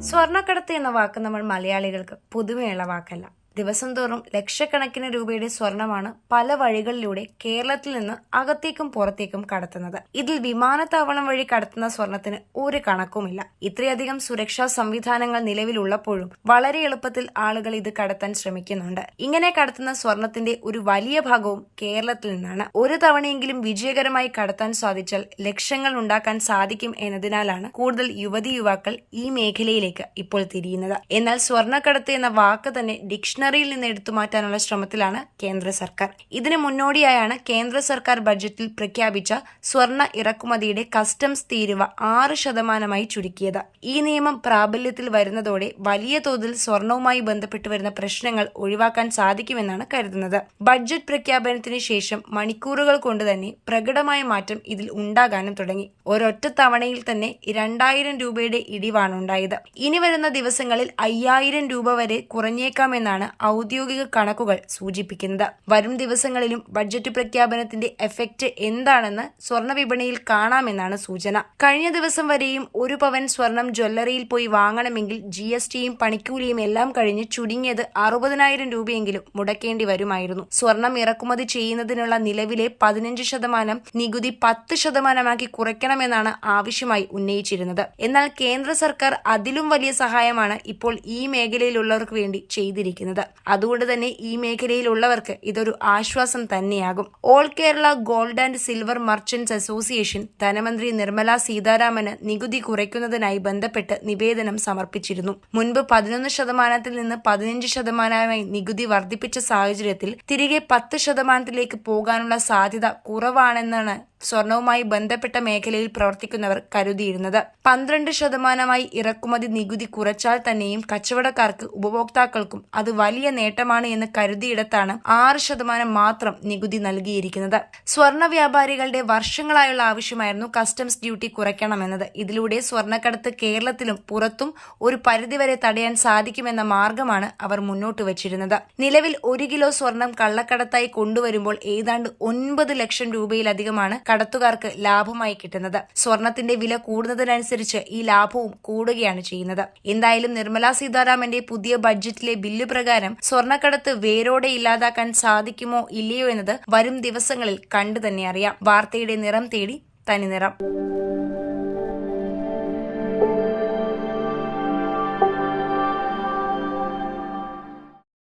സ്വർണക്കടത്ത് എന്ന വാക്ക് നമ്മൾ മലയാളികൾക്ക് പുതുമയുള്ള വാക്കല്ല. ദിവസം തോറും ലക്ഷക്കണക്കിന് രൂപയുടെ സ്വർണമാണ് പല വഴികളിലൂടെ കേരളത്തിൽ നിന്ന് അകത്തേക്കും പുറത്തേക്കും കടത്തുന്നത്. ഇതിൽ വിമാനത്താവളം വഴി കടത്തുന്ന സ്വർണത്തിന് ഒരു കണക്കുമില്ല. ഇത്രയധികം സുരക്ഷാ സംവിധാനങ്ങൾ നിലവിലുള്ളപ്പോഴും വളരെ എളുപ്പത്തിൽ ആളുകൾ ഇത് കടത്താൻ ശ്രമിക്കുന്നുണ്ട്. ഇങ്ങനെ കടത്തുന്ന സ്വർണത്തിന്റെ ഒരു വലിയ ഭാഗവും കേരളത്തിൽ നിന്നാണ്. ഒരു തവണയെങ്കിലും വിജയകരമായി കടത്താൻ സാധിച്ചാൽ ലക്ഷങ്ങൾ ഉണ്ടാക്കാൻ സാധിക്കും എന്നതിനാലാണ് കൂടുതൽ യുവതി യുവാക്കൾ ഈ മേഖലയിലേക്ക് ഇപ്പോൾ തിരിയുന്നത്. എന്നാൽ സ്വർണക്കടത്ത് എന്ന വാക്ക് തന്നെ ഡിക്ഷണറിയിൽ നിന്ന് എടുത്തു മാറ്റാനുള്ള ശ്രമത്തിലാണ് കേന്ദ്ര സർക്കാർ. ഇതിന് മുന്നോടിയായാണ് കേന്ദ്ര സർക്കാർ ബജറ്റിൽ പ്രഖ്യാപിച്ച സ്വർണ ഇറക്കുമതിയുടെ കസ്റ്റംസ് തീരുവ ആറ് ശതമാനമായി ചുരുക്കിയത്. ഈ നിയമം പ്രാബല്യത്തിൽ വരുന്നതോടെ വലിയ തോതിൽ സ്വർണവുമായി ബന്ധപ്പെട്ട് വരുന്ന പ്രശ്നങ്ങൾ ഒഴിവാക്കാൻ സാധിക്കുമെന്നാണ് കരുതുന്നത്. ബഡ്ജറ്റ് പ്രഖ്യാപനത്തിന് ശേഷം മണിക്കൂറുകൾ കൊണ്ട് തന്നെ പ്രകടമായ മാറ്റം ഇതിൽ ഉണ്ടാകാനും തുടങ്ങി. ഒരൊറ്റ തവണയിൽ തന്നെ രണ്ടായിരം രൂപയുടെ ഇടിവാണ് ഉണ്ടായത്. ഇനി വരുന്ന ദിവസങ്ങളിൽ അയ്യായിരം രൂപ വരെ കുറഞ്ഞേക്കാമെന്നാണ് ഔദ്യോഗിക കണക്കുകൾ സൂചിപ്പിക്കുന്നത്. വരും ദിവസങ്ങളിലും ബഡ്ജറ്റ് പ്രഖ്യാപനത്തിന്റെ എഫക്റ്റ് എന്താണെന്ന് സ്വർണ വിപണിയിൽ കാണാമെന്നാണ് സൂചന. കഴിഞ്ഞ ദിവസം വരെയും ഒരു പവൻ സ്വർണം ജ്വല്ലറിയിൽ പോയി വാങ്ങണമെങ്കിൽ ജി എസ് ടിയും പണിക്കൂലിയും എല്ലാം കഴിഞ്ഞ് ചുരുങ്ങിയത് അറുപതിനായിരം രൂപയെങ്കിലും മുടക്കേണ്ടി വരുമായിരുന്നു. സ്വർണം ഇറക്കുമതി ചെയ്യുന്നതിനുള്ള നിലവിലെ പതിനഞ്ച് ശതമാനം നികുതി പത്ത് ശതമാനമാക്കി കുറയ്ക്കണമെന്നാണ് ആവശ്യമായി ഉന്നയിച്ചിരുന്നത്. എന്നാൽ കേന്ദ്ര സർക്കാർ അതിലും വലിയ സഹായമാണ് ഇപ്പോൾ ഈ മേഖലയിലുള്ളവർക്ക് വേണ്ടി ചെയ്തിരിക്കുന്നത്. അതുകൊണ്ട് തന്നെ ഈ മേഖലയിലുള്ളവർക്ക് ഇതൊരു ആശ്വാസം തന്നെയാകും. All Kerala gold and silver merchants association ധനമന്ത്രി നിർമ്മല സീതാരാമന് നികുതി കുറയ്ക്കുന്നതിനായി ബന്ധപ്പെട്ട് നിവേദനം സമർപ്പിച്ചിരുന്നു. മുൻപ് പതിനൊന്ന് ശതമാനത്തിൽ നിന്ന് പതിനഞ്ച് ശതമാനമായി നികുതി വർദ്ധിപ്പിച്ച സാഹചര്യത്തിൽ തിരികെ പത്ത് ശതമാനത്തിലേക്ക് പോകാനുള്ള സാധ്യത കുറവാണെന്നാണ് സ്വർണവുമായി ബന്ധപ്പെട്ട മേഖലയിൽ പ്രവർത്തിക്കുന്നവർ കരുതിയിരുന്നത്. പന്ത്രണ്ട് ശതമാനമായി ഇറക്കുമതി നികുതി കുറച്ചാൽ തന്നെയും കച്ചവടക്കാർക്ക് ഉപഭോക്താക്കൾക്കും അത് വലിയ നേട്ടമാണ് എന്ന് കരുതിയിടത്താണ് ആറ് ശതമാനം മാത്രം നികുതി നൽകിയിരിക്കുന്നത്. സ്വർണ വ്യാപാരികളുടെ വർഷങ്ങളായുള്ള ആവശ്യമായിരുന്നു കസ്റ്റംസ് ഡ്യൂട്ടി കുറയ്ക്കണമെന്നത്. ഇതിലൂടെ സ്വർണക്കടത്ത് കേരളത്തിലും പുറത്തും ഒരു പരിധിവരെ തടയാൻ സാധിക്കുമെന്ന മാർഗമാണ് അവർ മുന്നോട്ട് വച്ചിരുന്നത്. നിലവിൽ ഒരു കിലോ സ്വർണം കള്ളക്കടത്തായി കൊണ്ടുവരുമ്പോൾ ഏതാണ്ട് ഒൻപത് ലക്ഷം രൂപയിലധികമാണ് കടത്തുകാർക്ക് ലാഭമായി കിട്ടുന്നത്. സ്വർണത്തിന്റെ വില കൂടുന്നതിനനുസരിച്ച് ഈ ലാഭവും കൂടുകയാണ് ചെയ്യുന്നത്. എന്തായാലും നിർമ്മലാ സീതാരാമന്റെ പുതിയ ബഡ്ജറ്റിലെ ബില്ല് പ്രകാരം സ്വർണക്കടത്ത് വേരോടെ ഇല്ലാതാക്കാൻ സാധിക്കുമോ ഇല്ലയോ എന്നത് വരും ദിവസങ്ങളിൽ കണ്ടു തന്നെ അറിയാം. വാർത്തയുടെ നിറം തേടി തനി നിറം